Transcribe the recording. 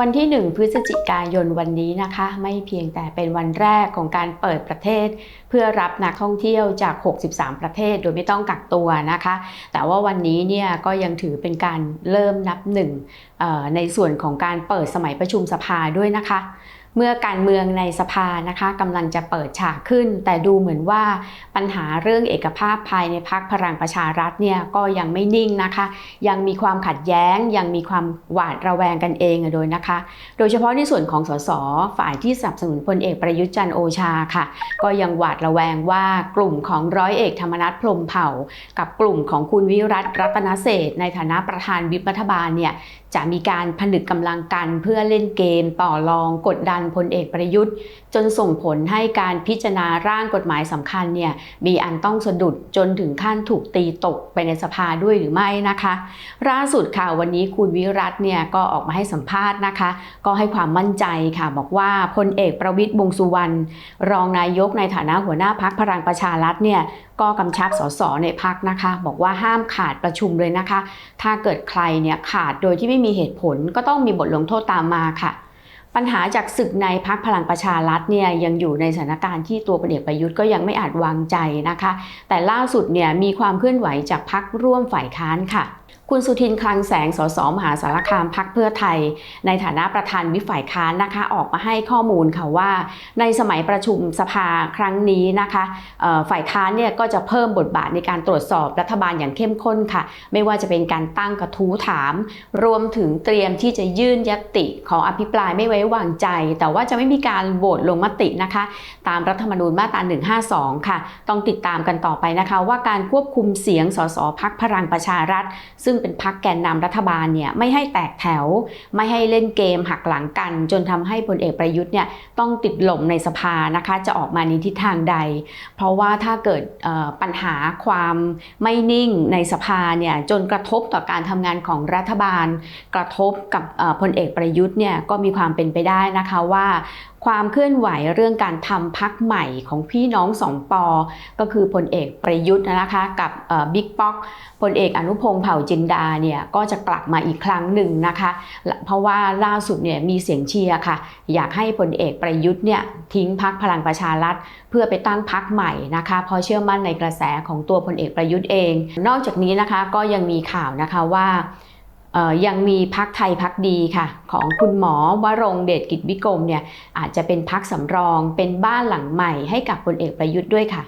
วันที่ 1 พฤศจิกายนวันนี้นะคะ ไม่เพียงแต่เป็นวันแรกของการเปิดประเทศ เพื่อรับนักท่องเที่ยวจาก 63 ประเทศโดยไม่ต้องกักตัวนะคะ แต่ว่าวันนี้เนี่ยก็ยังถือเป็นการเริ่มนับหนึ่งในส่วนของการเปิดสมัยประชุมสภาด้วยนะคะ เมื่อการเมืองในสภานะคะกำลังจะเปิดฉากขึ้น แต่ดูเหมือนว่าปัญหาเรื่องเอกภาพภายในพักพลังประชารัฐเนี่ยก็ยังไม่นิ่งนะคะ ยังมีความขัดแย้ง ยังมีความหวาดระแวงกันเองโดยนะคะ โดยเฉพาะในส่วนของสสฝ่ายที่สนับสนุนพลเอกประยุทธ์จันโอชาค่ะ ก็ยังหวาดระแวงว่ากลุ่มของร้อยเอกธรรมนัฐพรมเผ่า กับกลุ่มของคุณวิรัตรัตนเศษในฐานะประธานวิปรัฐบาลเนี่ยจะมีการผนึกกำลังกันเพื่อเล่นเกมต่อรองกดดันพลเอกประยุทธ์ จนส่งผลให้การพิจารณาร่างกฎหมายสำคัญเนี่ยมีอันต้องสะดุดจนถึงขั้นถูกตีตกไปในสภาด้วยหรือไม่นะคะล่าสุดค่ะวันนี้คุณวิรัตเนี่ยก็ออกมาให้สัมภาษณ์นะคะ ก็ให้ความมั่นใจค่ะบอกว่าพลเอกประวิตยวงสุวรรณรองนายกในฐานะหัวหน้าพักพลังประชารัฐเนี่ยก็กำชับสสในพักนะคะ บอกว่าห้ามขาดประชุมเลยนะคะ ถ้าเกิดใครเนี่ยขาดโดยที่ไม่มีเหตุผลก็ต้องมีบทลงโทษตามมาค่ะ ปัญหาจากศึกในพักพลังประชารัฐเนี่ยยังอยู่ในสถานการณ์ที่ตัวพลเอกประยุทธ์ก็ยังไม่อาจวางใจนะคะ แต่ล่าสุดเนี่ยมีความเคลื่อนไหวจากพักร่วมฝ่ายค้านค่ะ คุณสุทินคลังแสง สส มหาสารคามพักเพื่อไทย ในฐานะประธานวิฝ่ายค้านนะคะ ออกมาให้ข้อมูลค่ะว่า ในสมัยประชุมสภาครั้งนี้นะคะฝ่ายค้านเนี่ยก็จะเพิ่มบทบาทในการตรวจสอบรัฐบาลอย่างเข้มข้นค่ะ ไม่ว่าจะเป็นการตั้งกระทู้ถาม รวมถึงเตรียมที่จะยื่นยติขออภิปรายไม่ไว้วางใจ แต่ว่าจะไม่มีการโหวตลงมตินะคะ ตามรัฐธรรมนูญมาตรา 152 ค่ะ ต้องติดตามกันต่อไปนะคะ ว่าการควบคุมเสียงสสพักพลังประชารัฐซึ่งเป็นพักแกนนำรัฐบาลเนี่ยไม่ให้แตกแถว ไม่ให้เล่นเกมหักหลังกัน จนทำให้พลเอกประยุทธ์เนี่ยต้องติดหล่มในสภานะคะจะออกมาในทิศทางใด เพราะว่าถ้าเกิดปัญหาความไม่นิ่งในสภาเนี่ยจนกระทบต่อการทำงานของรัฐบาล กระทบกับพลเอกประยุทธ์เนี่ยก็มีความเป็นไปได้นะคะว่า ความเคลื่อนไหวเรื่องการทำพักใหม่ของพี่น้องสองปอ ก็คือพลเอกประยุทธ์นะคะกับบิ๊กป๊อกพลเอกอนุพงศ์เผ่าจินดาเนี่ยก็จะกลับมาอีกครั้งหนึ่งนะคะ เพราะว่าล่าสุดเนี่ยมีเสียงเชียร์ค่ะ อยากให้พลเอกประยุทธ์เนี่ยทิ้งพักพลังประชารัฐ เพื่อไปตั้งพักใหม่นะคะเพราะเชื่อมั่นในกระแสของตัวพลเอกประยุทธ์เอง นอกจากนี้นะคะก็ยังมีข่าวนะคะว่า ยังมีพักไทยพักดีค่ะ ของคุณหมอวรงเดชกิจวิกรมเนี่ยอาจจะเป็นพักสำรองเป็นบ้านหลังใหม่ให้กับพลเอกประยุทธ์ด้วยค่ะ